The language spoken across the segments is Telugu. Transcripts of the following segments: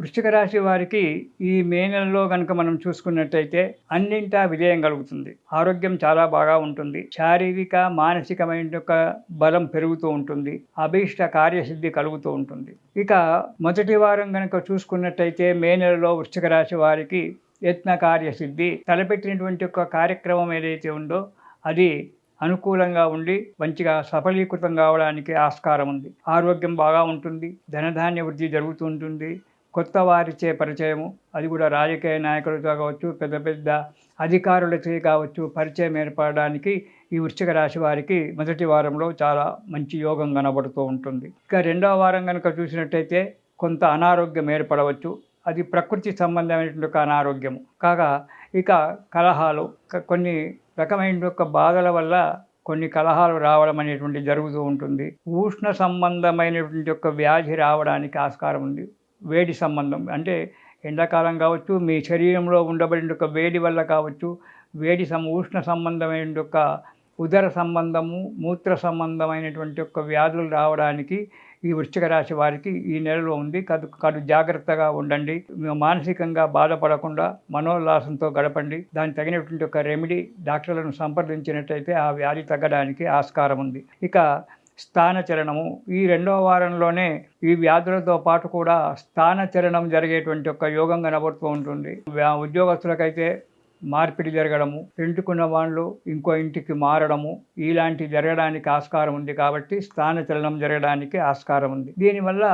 వృశ్చిక రాశి వారికి ఈ మే నెలలో కనుక మనం చూసుకున్నట్టయితే అన్నింటా విజయం కలుగుతుంది. ఆరోగ్యం చాలా బాగా ఉంటుంది. శారీరక మానసికమైన యొక్క బలం పెరుగుతూ ఉంటుంది. అభీష్ట కార్యసిద్ధి కలుగుతూ ఉంటుంది. ఇక మొదటి వారం కనుక చూసుకున్నట్టయితే మే నెలలో వృశ్చిక రాశి వారికి యత్న కార్యసిద్ధి తలపెట్టినటువంటి యొక్క కార్యక్రమం ఏదైతే ఉందో అది అనుకూలంగా ఉండి మంచిగా సఫలీకృతం కావడానికి ఆస్కారం ఉంది. ఆరోగ్యం బాగా ఉంటుంది. ధనధాన్య వృద్ధి జరుగుతూ ఉంటుంది. కొత్త వారిచే పరిచయము. అది కూడా రాజకీయ నాయకులతో కావచ్చు పెద్ద పెద్ద అధికారులచే కావచ్చు పరిచయం ఏర్పడడానికి ఈ వృశ్చిక రాశి వారికి మొదటి వారంలో చాలా మంచి యోగం కనబడుతూ ఉంటుంది. ఇక రెండవ వారం కనుక చూసినట్టయితే కొంత అనారోగ్యం ఏర్పడవచ్చు. అది ప్రకృతి సంబంధమైనటువంటి ఒక అనారోగ్యము. కాగా ఇక కలహాలు కొన్ని రకమైన యొక్క బాధల వల్ల కొన్ని కలహాలు రావడం అనేటువంటి జరుగుతూ ఉంటుంది. ఉష్ణ సంబంధమైనటువంటి యొక్క వ్యాధి రావడానికి ఆస్కారం ఉంది. వేడి సంబంధం. అంటే ఎండాకాలం కావచ్చు మీ శరీరంలో ఉండబడిన ఒక వేడి వల్ల కావచ్చు వేడి సం ఉష్ణ సంబంధమైన యొక్క ఉదర సంబంధము మూత్ర సంబంధమైనటువంటి యొక్క వ్యాధులు రావడానికి ఈ వృశ్చిక రాశి వారికి ఈ నెలలో ఉంది. కదు కడు జాగ్రత్తగా ఉండండి. మానసికంగా బాధపడకుండా మనోల్లాసంతో గడపండి. దానికి తగినటువంటి ఒక రెమెడీ డాక్టర్లను సంప్రదించినట్టయితే ఆ వ్యాధి తగ్గడానికి ఆస్కారం ఉంది. ఇక స్థానచరణము ఈ రెండవ వారంలోనే ఈ వ్యాధులతో పాటు కూడా స్థానచరణం జరిగేటువంటి ఒక యోగం కనబడుతూ ఉంటుంది. ఉద్యోగస్తులకైతే మార్పిడి జరగడము రెంటుకున్న వాళ్ళు ఇంకో ఇంటికి మారడము ఇలాంటి జరగడానికి ఆస్కారం ఉంది కాబట్టి స్థానచలనం జరగడానికి ఆస్కారం ఉంది. దీనివల్ల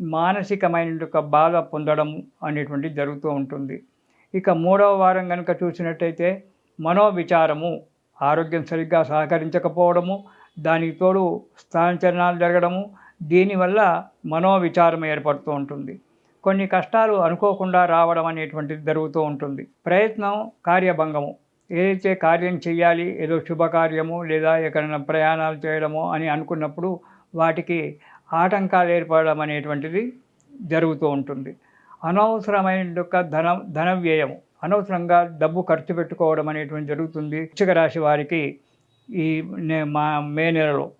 మానసికమైన ఒక బాధ పొందడం అనేటువంటి జరుగుతూ ఉంటుంది. ఇక మూడవ వారం కనుక చూసినట్టయితే మనోవిచారము ఆరోగ్యం సరిగ్గా సహకరించకపోవడము దానికి తోడు స్థానచలనాలు జరగడము దీనివల్ల మనోవిచారం ఏర్పడుతూ ఉంటుంది. కొన్ని కష్టాలు అనుకోకుండా రావడం అనేటువంటిది జరుగుతూ ఉంటుంది. ప్రయత్నం కార్యభంగము. ఏదైతే కార్యం చేయాలి ఏదో శుభకార్యము లేదా ఎక్కడైనా ప్రయాణాలు చేయడము అని అనుకున్నప్పుడు వాటికి ఆటంకాలు ఏర్పడడం అనేటువంటిది జరుగుతూ ఉంటుంది. అనవసరమైన యొక్క ధన ధన వ్యయము. అనవసరంగా డబ్బు ఖర్చు పెట్టుకోవడం అనేటువంటి జరుగుతుంది. వృశ్చిక రాశి వారికి ఈ నే- మా మే నెలలో.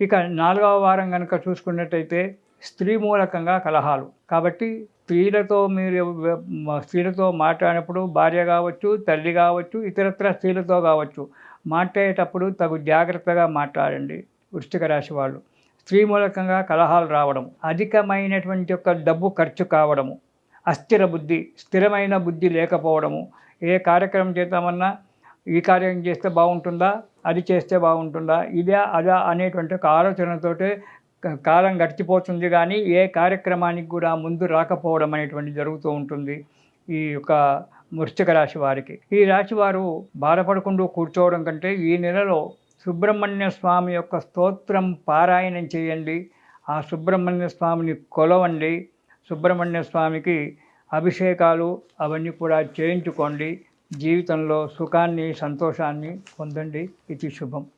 ఇక నాలుగవ వారం కనుక చూసుకున్నట్టయితే స్త్రీ మూలకంగా కలహాలు. కాబట్టి స్త్రీలతో మీరు స్త్రీలతో మాట్లాడినప్పుడు భార్య కావచ్చు తల్లి కావచ్చు ఇతరత్ర స్త్రీలతో కావచ్చు మాట్లాడేటప్పుడు తగు జాగ్రత్తగా మాట్లాడండి వృష్టిక రాశి వాళ్ళు. స్త్రీ మూలకంగా కలహాలు రావడం అధికమైనటువంటి యొక్క డబ్బు ఖర్చు కావడము అస్థిర బుద్ధి స్థిరమైన బుద్ధి లేకపోవడము ఏ కార్యక్రమం చేద్దామన్నా ఈ కార్యం చేస్తే బాగుంటుందా? అది చేస్తే బాగుంటుందా? ఇదే అదా అనేటువంటి ఒక ఆలోచనతోటే కాలం గడిచిపోతుంది కానీ ఏ కార్యక్రమానికి కూడా ముందు రాకపోవడం అనేటువంటి జరుగుతూ ఉంటుంది ఈ యొక్క వృశ్చిక రాశి వారికి. ఈ రాశి వారు బాధపడకుండా కూర్చోవడం కంటే ఈ నెలలో సుబ్రహ్మణ్య స్వామి యొక్క స్తోత్రం పారాయణం చేయండి. ఆ సుబ్రహ్మణ్య స్వామిని కొలవండి. సుబ్రహ్మణ్య స్వామికి అభిషేకాలు అవన్నీ కూడా చేయించుకోండి. జీవితంలో సుఖాన్ని సంతోషాన్ని పొందండి. ఇది శుభం.